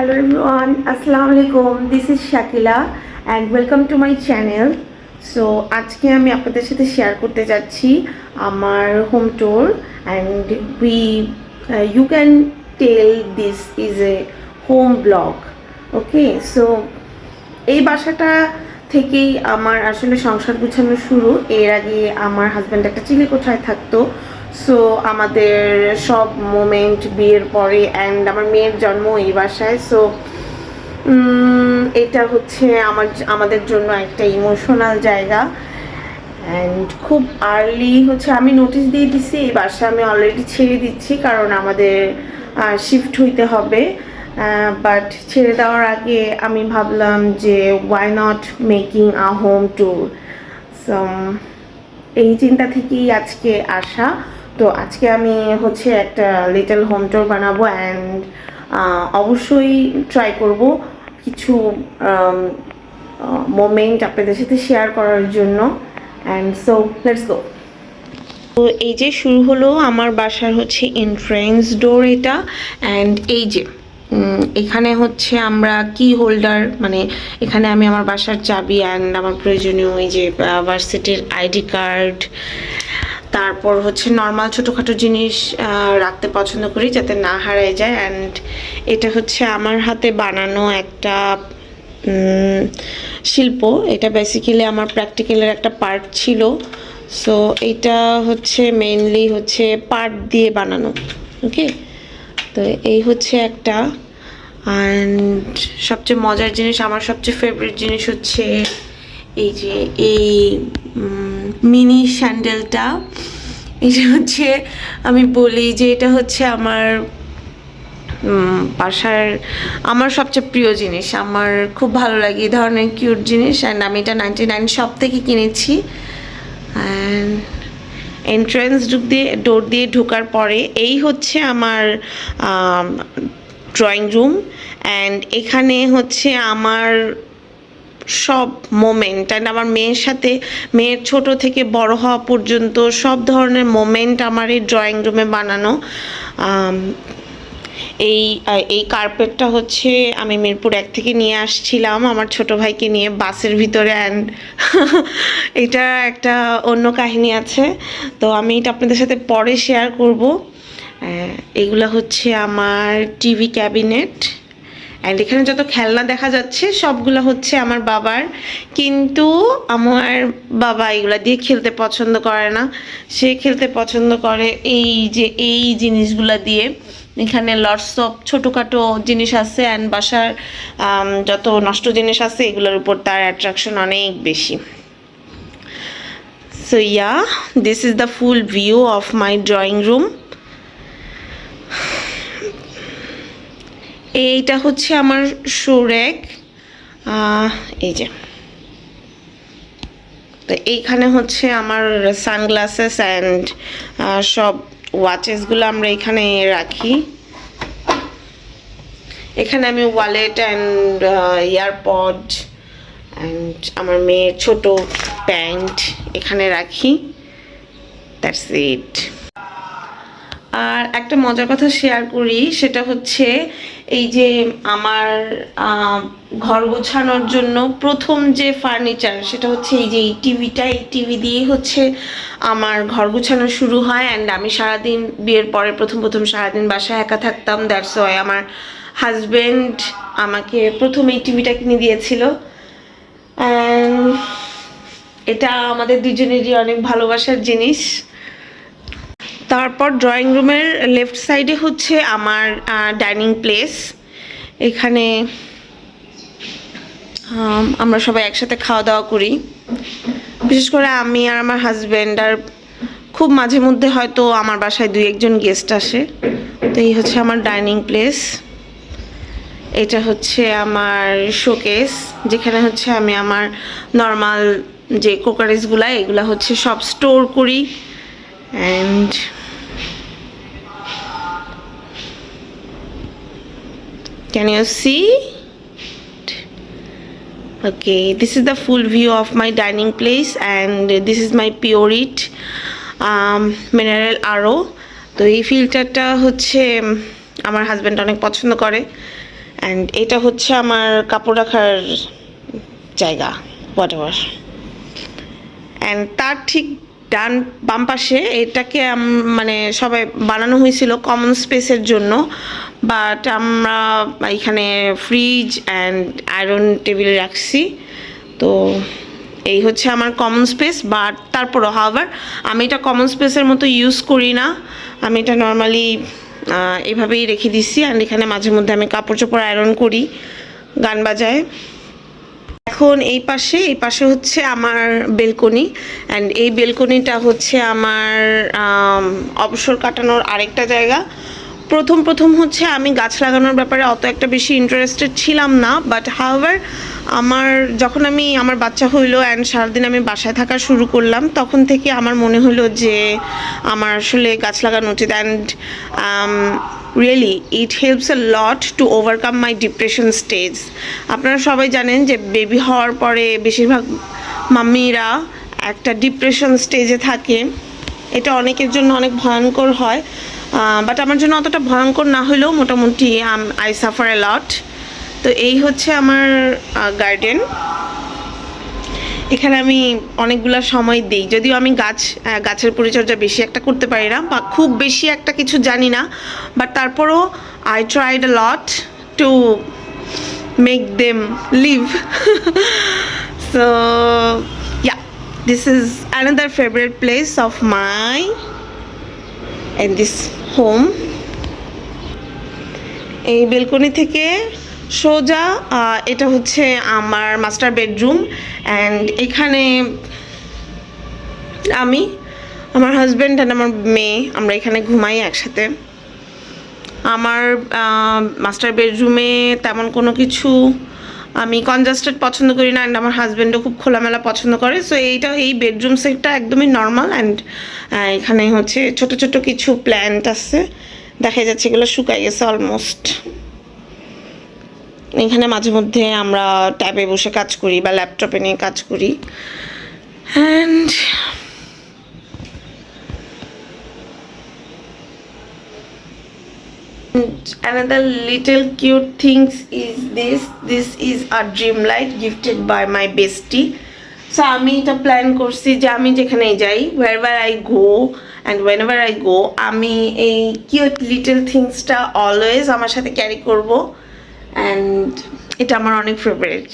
Hello everyone, Assalamu আলাইকুম this is Shakila and welcome to my channel so আজকে আমি আপনাদের সাথে শেয়ার করতে যাচ্ছি আমার home tour and we you can tell this is a home blog okay so এই বাসাটা থেকেই আমার আসলে সংসার গুছানো শুরু। এর আগে আমার হাজব্যান্ড একটা চিলি কোঠায় থাকতো। সো আমাদের সব মোমেন্ট বিয়ের পরে অ্যান্ড আমার মেয়ের জন্ম এই বাসায় সো এটা হচ্ছে আমার, আমাদের জন্য একটা ইমোশনাল জায়গা। অ্যান্ড খুব আর্লি হচ্ছে, আমি নোটিশ দিয়ে দিছি, এই বাসা আমি অলরেডি ছেড়ে দিচ্ছি, কারণ আমাদের শিফট হইতে হবে। বাট ছেড়ে দেওয়ার আগে আমি ভাবলাম যে why not making a home tour so এই চিন্তা থেকেই আজকে আসা। তো আজকে আমি হচ্ছে একটা লিটল হোম ট্যুর বানাবো অ্যান্ড অবশ্যই ট্রাই করব কিছু মোমেন্ট আপনাদের সাথে শেয়ার করার জন্য অ্যান্ড সো লেটস গো তো এই যে শুরু হলো আমার বাসার হচ্ছে এন্ট্রেন্স ডোর এটা অ্যান্ড এই যে এখানে হচ্ছে আমরা কি হোল্ডার মানে এখানে আমি আমার বাসার চাবি অ্যান্ড আমার প্রয়োজনীয় এই যে ভার্সিটির আইডি কার্ড তারপর হচ্ছে নর্মাল ছোটোখাটো জিনিস রাখতে পছন্দ করি যাতে না হারায় যায়। অ্যান্ড এটা হচ্ছে আমার হাতে বানানো একটা শিল্প। এটা বেসিক্যালি আমার প্র্যাকটিক্যালের একটা পার্ট ছিল। সো এটা হচ্ছে মেইনলি হচ্ছে পাট দিয়ে বানানো ওকে তো এই হচ্ছে একটা। অ্যান্ড সবচেয়ে মজার জিনিস, আমার সবচেয়ে ফেভারিট জিনিস হচ্ছে এই যে এই মিনি স্যান্ডেলটা, এটা হচ্ছে আমি বলি যে এটা হচ্ছে আমার বাসার আমার সবচেয়ে প্রিয় জিনিস। আমার খুব ভালো লাগে এই ধরনের কিউট জিনিস অ্যান্ড আমি এটা নাইনটি নাইন শপ থেকে কিনেছি। অ্যান্ড এন্ট্রেন্স ঢুক দিয়ে ডোর দিয়ে ঢোকার পরে এই হচ্ছে আমার ড্রয়িং রুম অ্যান্ড এখানে হচ্ছে আমার সব মোমেন্ট অ্যান্ড আমার মেয়ের সাথে, মেয়ের ছোট থেকে বড় হওয়া পর্যন্ত সব ধরনের মোমেন্ট আমার এই ড্রয়িং রুমে বানানো। এই এই কার্পেটটা হচ্ছে আমি মিরপুর এক থেকে নিয়ে আসছিলাম আমার ছোট ভাইকে নিয়ে বাসের ভিতরে অ্যান্ড এটা একটা অন্য কাহিনী আছে। তো আমি এটা আপনাদের সাথে পরে শেয়ার করব। এগুলো হচ্ছে আমার টিভি ক্যাবিনেট অ্যান্ড এখানে যত খেলনা দেখা যাচ্ছে, সবগুলো হচ্ছে আমার বাবার। কিন্তু আমার বাবা এগুলো দিয়ে খেলতে পছন্দ করে না। সে খেলতে পছন্দ করে এই যে, এই জিনিসগুলো দিয়ে। এখানে লটস অফ ছোটোখাটো জিনিস আছে অ্যান্ড বাসার যত নষ্ট জিনিস আছে, এগুলোর উপর তার অ্যাট্রাকশন অনেক বেশি। So yeah this is the full view of my drawing room এইটা হচ্ছে আমার সুরেক এই যে। তো এইখানে হচ্ছে আমার সানগ্লাসেস অ্যান্ড সব ওয়াচেসগুলো আমরা এখানে রাখি। এখানে আমি ওয়ালেট অ্যান্ড ইয়ারপড অ্যান্ড আমার মেয়ের ছোট প্যান্ট এখানে রাখি। দ্যাটস ইট আর একটা মজার কথা শেয়ার করি, সেটা হচ্ছে এই যে আমার ঘর গোছানোর জন্য প্রথম যে ফার্নিচার সেটা হচ্ছে এই যে এই টিভিটা এই টিভি দিয়ে হচ্ছে আমার ঘর গোছানো শুরু হয়। অ্যান্ড আমি সারাদিন, বিয়ের পরে প্রথম প্রথম সারাদিন বাসায় একা থাকতাম। দ্যাটস ওয়াই আমার হাজবেন্ড আমাকে প্রথম এই টিভিটা কিনে দিয়েছিল। অ্যান্ড এটা আমাদের দুজনেরই অনেক ভালোবাসার জিনিস। তারপর ড্রয়িং রুমের লেফট সাইডে হচ্ছে আমার ডাইনিং প্লেস এখানে আমরা সবাই একসাথে খাওয়া দাওয়া করি। বিশেষ করে আমি আর আমার হাজব্যান্ড আর খুব মাঝে মধ্যে হয়তো আমার বাসায় দুই একজন গেস্ট আসে। তো এই হচ্ছে আমার ডাইনিং প্লেস এটা হচ্ছে আমার শোকেস যেখানে হচ্ছে আমি আমার নর্মাল যে কোকারিজগুলা এগুলা হচ্ছে সব স্টোর করি। And Can you see? Okay, this is the full view of my dining place and this is my Pureit um, mineral RO এই ফিল্টারটা হচ্ছে উম, আমার হাজব্যান্ড অনেক পছন্দ করে অ্যান্ড এটা হচ্ছে আমার কাপড় রাখার জায়গা হোয়াট এভার অ্যান্ড তার ঠিক ডান বাম পাশে এটাকে মানে সবাই বানানো হয়েছিল কমন স্পেসের জন্য বাট আমরা এখানে ফ্রিজ অ্যান্ড আয়রন টেবিল রাখছি। তো এই হচ্ছে আমার কমন স্পেস বাট তারপরও হাওয়ার আমি এটা কমন স্পেসের মতো ইউজ করি না। আমি এটা নর্মালি এভাবেই রেখে দিছি অ্যান্ড এখানে মাঝে মধ্যে আমি কাপড় চোপড় আয়রন করি গান বাজায়। এখন এই পাশে এই পাশে হচ্ছে আমার বেলকনি অ্যান্ড এই বেলকনিটা হচ্ছে আমার অবসর কাটানোর আরেকটা জায়গা। প্রথম প্রথম হচ্ছে আমি গাছ লাগানোর ব্যাপারে অত একটা বেশি ইন্টারেস্টেড ছিলাম না বাট হাওয়ার আমার যখন আমি, আমার বাচ্চা হইল অ্যান্ড সারাদিন আমি বাসায় থাকা শুরু করলাম, তখন থেকে আমার মনে হলো যে আমার আসলে গাছ লাগানো উচিত and really it helps a lot to overcome my depression stage আপনারা সবাই জানেন যে বেবি হওয়ার পরে বেশিরভাগ মাম্মিরা একটা ডিপ্রেশন স্টেজে থাকে। এটা অনেকের জন্য অনেক ভয়ঙ্কর হয়। বাট আমার জন্য অতটা ভয়ঙ্কর না হলেও মোটামুটি আই সাফার এ লট তো এই হচ্ছে আমার গার্ডেন এখানে আমি অনেকগুলো সময় দিই। যদিও আমি গাছ গাছের পরিচর্যা বেশি একটা করতে পারি না, বা খুব বেশি একটা কিছু জানি না বাট তারপরও I tried a lot to make them live so yeah this is another favourite place of my in this home এই বেলকনি থেকে সোজা এটা হচ্ছে আমার মাস্টার বেডরুম অ্যান্ড এখানে আমি, আমার হাজব্যান্ড অ্যান্ড আমার মেয়ে, আমরা এখানে ঘুমাই একসাথে। আমার মাস্টার বেডরুমে তেমন কোনো কিছু আমি কনজাস্টেড পছন্দ করি না অ্যান্ড আমার হাজব্যান্ডও খুব খোলামেলা পছন্দ করে। সো এইটা, এই বেডরুম সেটটা একদমই নর্মাল অ্যান্ড এখানে হচ্ছে ছোট ছোট কিছু প্ল্যান্ট আছে। দেখা যাচ্ছে এগুলো শুকাই গেছে অলমোস্ট এখানে মাঝে মধ্যে আমরা ট্যাবে বসে কাজ করি বা ল্যাপটপে নিয়ে কাজ করি। And another little cute things is this. This is a dream light gifted by my bestie. So আমি এটা প্ল্যান করছি যে আমি যেখানেই যাই, wherever I go and whenever I go আমি এই কিউট লিটল থিংসটা অলওয়েজ আমার সাথে ক্যারি করব। অ্যান্ড এটা আমার অনেক favourite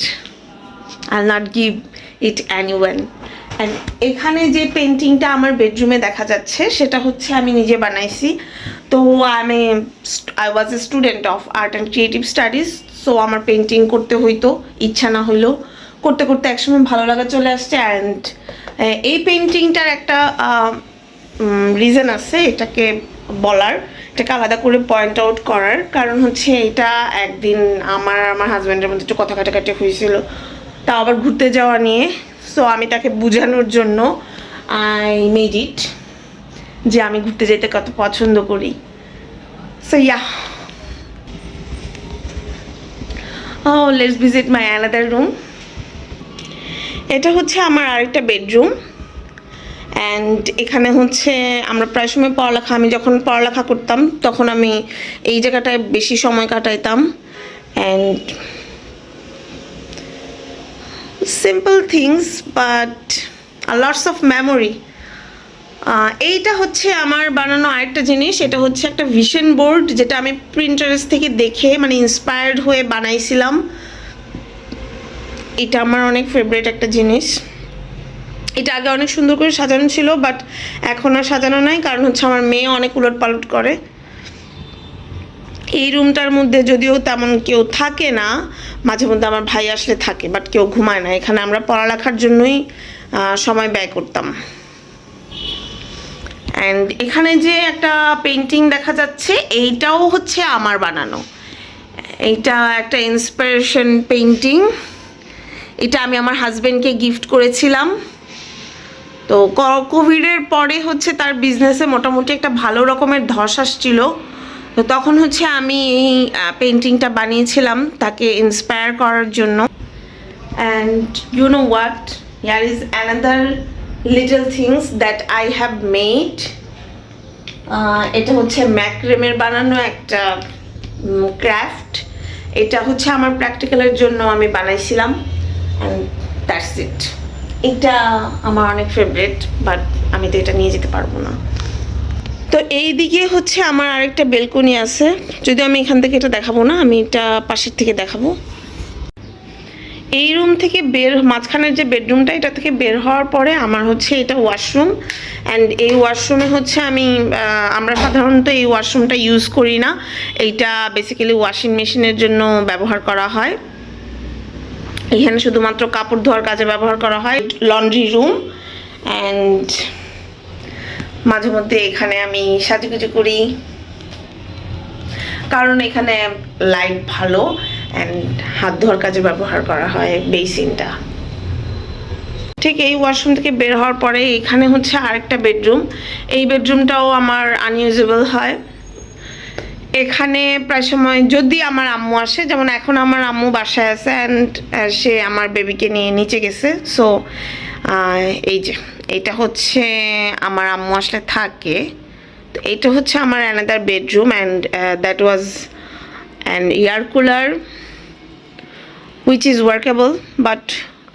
I not give it anyone and এখানে যে পেন্টিংটা আমার বেডরুমে দেখা যাচ্ছে, সেটা হচ্ছে আমি নিজে বানাইছি। তো আমি I was a student of art and creative studies so আমার পেন্টিং করতে হইতো, ইচ্ছা না হইলেও। করতে করতে একসময় ভালো লাগা চলে আসছে অ্যান্ড এই পেন্টিংটার একটা রিজন আছে, এটাকে বলার। এটাকে আলাদা করে পয়েন্ট আউট করার কারণ হচ্ছে এটা একদিন আমার আমার হাজব্যান্ডের মধ্যে একটু কথা কাটাকাটি হয়েছিল। তাও আবার ঘুরতে যাওয়া নিয়ে। সো আমি তাকে বোঝানোর জন্য আই মেড ইট যে আমি ঘুরতে যেতে কত পছন্দ করি। So yeah oh let's visit my another room এটা হচ্ছে আমার আরেকটা বেডরুম অ্যান্ড এখানে হচ্ছে আমরা প্রায় সময় পড়ালেখা, আমি যখন পড়ালেখা করতাম, তখন আমি এই জায়গাটায় বেশি সময় কাটাইতাম। And simple things but lots of memory এইটা হচ্ছে আমার বানানো আরেকটা জিনিস, এটা হচ্ছে একটা ভিশন বোর্ড যেটা আমি প্রিন্টারেস থেকে দেখে মানে ইন্সপায়ার্ড হয়ে বানাইছিলাম। এটা আমার অনেক ফেভারিট একটা জিনিস। এটা আগে অনেক সুন্দর করে সাজানো ছিল বাট এখন আর সাজানো নাই, কারণ হচ্ছে আমার মেয়ে অনেক উলট পালট করে। এই রুমটার মধ্যে যদিও তেমন কেউ থাকে না, মাঝে মধ্যে আমার ভাই আসলে থাকে বাট কেউ ঘুমায় না। এখানে আমরা পড়ালেখার জন্যই সময় ব্যয় করতাম। অ্যান্ড এখানে যে একটা পেন্টিং দেখা যাচ্ছে, এইটাও হচ্ছে আমার বানানো। এইটা একটা ইন্সপিরেশন পেন্টিং এটা আমি আমার হাজব্যান্ডকে গিফট করেছিলাম। তো কোভিডের পরে হচ্ছে তার বিজনেসে মোটামুটি একটা ভালো রকমের ধস আসছিল। তো তখন হচ্ছে আমি এই পেন্টিংটা বানিয়েছিলাম তাকে ইন্সপায়ার করার জন্য। And you know what yeah is another little things that I have made এটা হচ্ছে ম্যাক্রেমের বানানো একটা ক্রাফট এটা হচ্ছে আমার প্র্যাকটিক্যালের জন্য আমি বানাইছিলাম। অ্যান্ড দ্যাটস ইট এটা আমার অনেক ফেভারিট বাট আমি তো এটা নিয়ে যেতে পারব না। তো এই দিকে হচ্ছে আমার আরেকটা বেলকনি আছে। যদিও আমি এখান থেকে এটা দেখাবো না, আমি এটা পাশের থেকে দেখাবো। এই রুম থেকে বের, মাঝখানের যে বেডরুমটা এটা থেকে বের হওয়ার পরে আমার হচ্ছে এটা ওয়াশরুম অ্যান্ড এই ওয়াশরুমে হচ্ছে আমি আমরা সাধারণত এই ওয়াশরুমটা ইউজ করি না। এইটা বেসিক্যালি ওয়াশিং মেশিনের জন্য ব্যবহার করা হয়। এখানে শুধুমাত্র কাপড় ধোয়ার কাজে ব্যবহার করা হয় লন্ড্রি রুম অ্যান্ড মাঝে মধ্যে এখানে আমি সাজুগুজু করি। কারণ এখানে লাইট ভালো অ্যান্ড হাত ধোয়ার কাজে ব্যবহার করা হয় বেসিনটা ঠিক এই ওয়াশরুম থেকে বের হওয়ার পরে এখানে হচ্ছে আরেকটা বেডরুম এই বেডরুমটাও আমার আনইউজেবল হয়। এখানে প্রায় সময় যদি আমার আম্মু আসে, যেমন এখন আমার আম্মু বাসায় আছে অ্যান্ড সে আমার বেবিকে নিয়ে নিচে গেছে। সো এই যে এটা হচ্ছে আমার আম্মু আসলে থাকে। তো এটা হচ্ছে আমার another bedroom and that was an air cooler which is workable but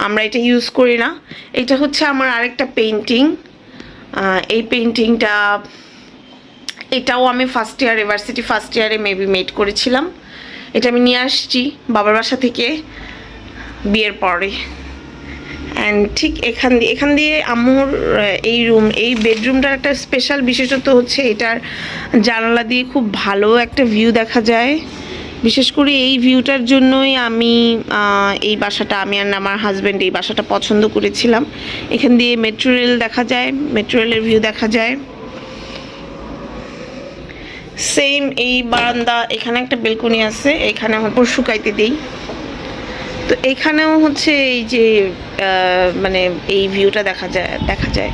আমরা এটা ইউজ করি না। এটা হচ্ছে আমার আরেকটা পেন্টিং এই পেন্টিংটা এটাও আমি ফার্স্ট ইয়ার ইউনিভার্সিটি ফার্স্ট ইয়ারে মেবি মেড করেছিলাম। এটা আমি নিয়ে আসছি বাবার বাসা থেকে বিয়ের পরে। অ্যান্ড ঠিক এখান দিয়ে এখান দিয়ে আম্মুর আহ, এই রুম এই বেডরুমটার একটা স্পেশাল বিশেষত্ব হচ্ছে এটার জানালা দিয়ে খুব ভালো একটা ভিউ দেখা যায়। বিশেষ করে এই ভিউটার জন্যই আমি এই বাসাটা আমি আর আমার হাজব্যান্ড এই বাসাটা পছন্দ করেছিলাম। এখান দিয়ে মেট্রো রেল দেখা যায় মেট্রো রেলের ভিউ দেখা যায়। সেম এই বারান্দা, এখানে একটা বেলকনি আছে, এখানে কাপড় শুকাইতে দিই। তো এখানেও হচ্ছে এই যে মানে এই ভিউটা দেখা যায় দেখা যায়।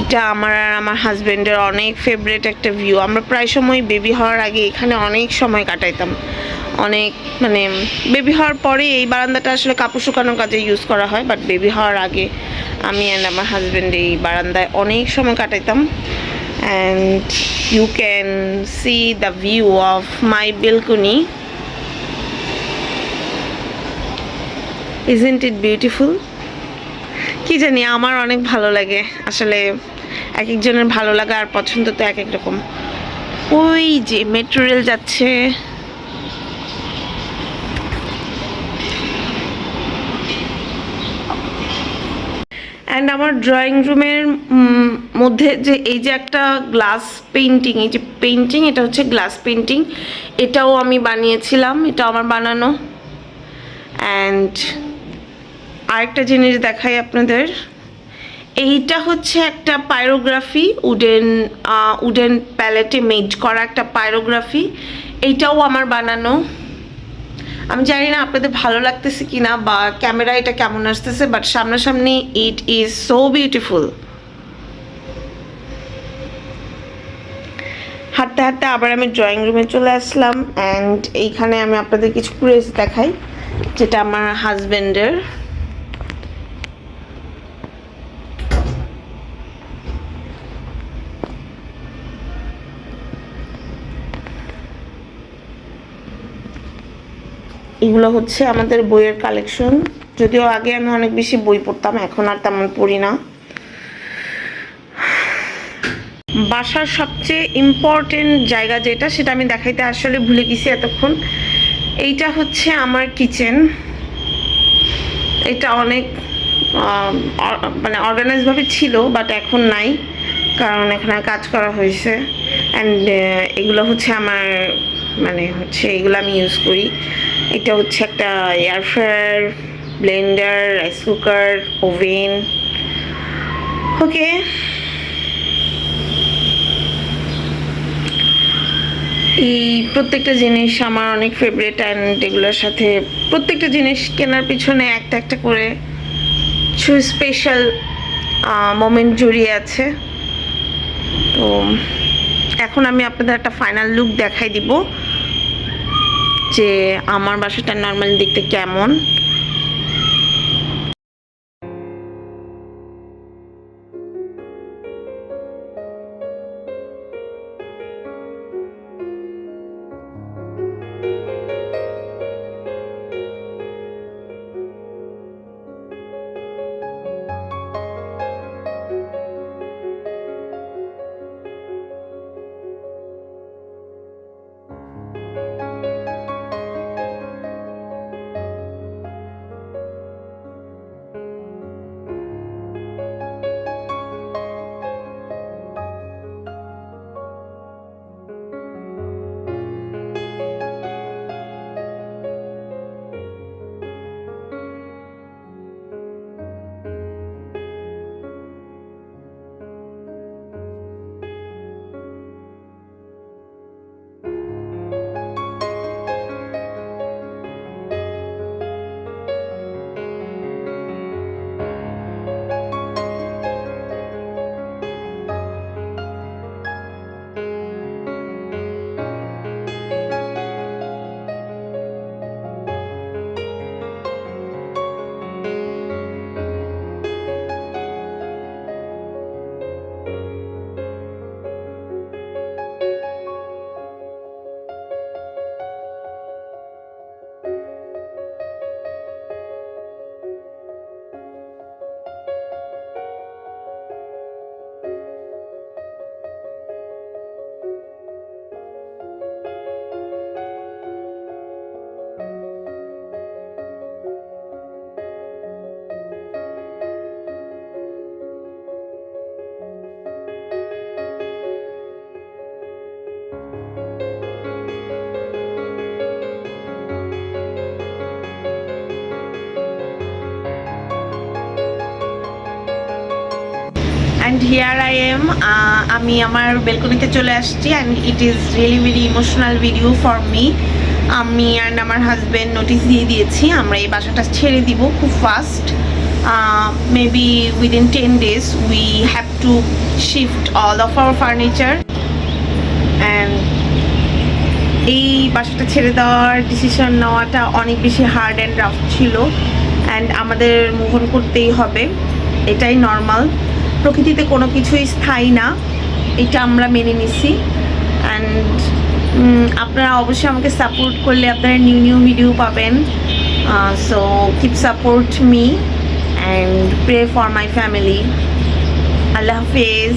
এটা আমার আর আমার হাজব্যান্ডের অনেক ফেভারেট একটা ভিউ আমরা প্রায় সময় বেবি হওয়ার আগে এখানে অনেক সময় কাটাইতাম। অনেক মানে বেবি হওয়ার পরে এই বারান্দাটা আসলে কাপড় শুকানোর কাজে ইউজ করা হয় বাট বেবি হওয়ার আগে আমি অ্যান্ড আমার হাজব্যান্ড এই বারান্দায় অনেক সময় কাটাইতাম। And you can see the view of my balcony. Isn't it beautiful? কি জানি, আমার অনেক ভালো লাগে। আসলে এক একজনের ভালো লাগা আর পছন্দ তো এক এক রকম। ওই যে মেটেরিয়াল যাচ্ছে। অ্যান্ড আমার ড্রয়িং রুমের মধ্যে যে এই যে একটা গ্লাস পেন্টিং এই যে পেন্টিং এটা হচ্ছে গ্লাস পেইন্টিং এটাও আমি বানিয়েছিলাম, এটা আমার বানানো। অ্যান্ড আরেকটা জিনিস দেখাই আপনাদের। এইটা হচ্ছে একটা পাইরোগ্রাফি উডেন উডেন প্যালেটে মেড করা একটা পাইরোগ্রাফি এইটাও আমার বানানো। আমি জানি না আপনাদের ভালো লাগতেছে কি না বা ক্যামেরা এটা কেমন আসতেছে বাট সামনাসামনি ইট ইজ সো বিউটিফুল হাঁটতে হাঁটতে আবার আমি ড্রয়িং রুমে চলে আসলাম অ্যান্ড এইখানে আমি আপনাদের কিছু প্রেস দেখাই, যেটা আমার হাজবেন্ডের এগুলো হচ্ছে আমাদের বইয়ের কালেকশন যদিও আগে আমি অনেক বেশি বই পড়তাম, এখন আর তেমন পড়ি না। বাসার সবচেয়ে ইম্পর্টেন্ট জায়গা যেটা, সেটা আমি দেখাইতে আসলে ভুলে গেছি এতক্ষণ। এইটা হচ্ছে আমার কিচেন এটা অনেক মানে অর্গানাইজভাবে ছিল বাট এখন নাই, কারণ এখানে কাজ করা হয়েছে। অ্যান্ড এগুলো হচ্ছে আমার মানে হচ্ছে এগুলো আমি ইউজ করি। এটা হচ্ছে একটা air fryer blender rice cooker oven okay এই প্রত্যেকটা জিনিস আমার অনেক ফেভারিট অ্যান্ড এগুলোর সাথে প্রত্যেকটা জিনিস কেনার পিছনে একটা একটা করে কিছু স্পেশাল মোমেন্ট জড়িয়ে আছে। তো, এখন আমি আপনাদের একটা ফাইনাল লুক দেখাই দিব। যে আমার বাসাটা নর্মালি দেখতে কেমন? and here I am আমি আমার বেলকনিতে চলে আসছি and it is really very emotional video for me আমি অ্যান্ড আমার হাজব্যান্ড নোটিস দিয়ে দিয়েছি, আমরা এই বাসাটা ছেড়ে দিব খুব fast maybe within ten days we have to shift all of our furniture বাসাটা ছেড়ে দেওয়ার ডিসিশন নেওয়াটা অনেক বেশি হার্ড অ্যান্ড রাফ ছিল অ্যান্ড আমাদের মোহন করতেই হবে, এটাই নর্মাল প্রকৃতিতে কোনো কিছুই স্থায়ী না, এটা আমরা মেনে নিছি। অ্যান্ড আপনারা অবশ্যই আমাকে সাপোর্ট করলে আপনারা নিউ নিউ ভিডিও পাবেন। So keep support me and pray for my family আল্লাহ হাফেজ।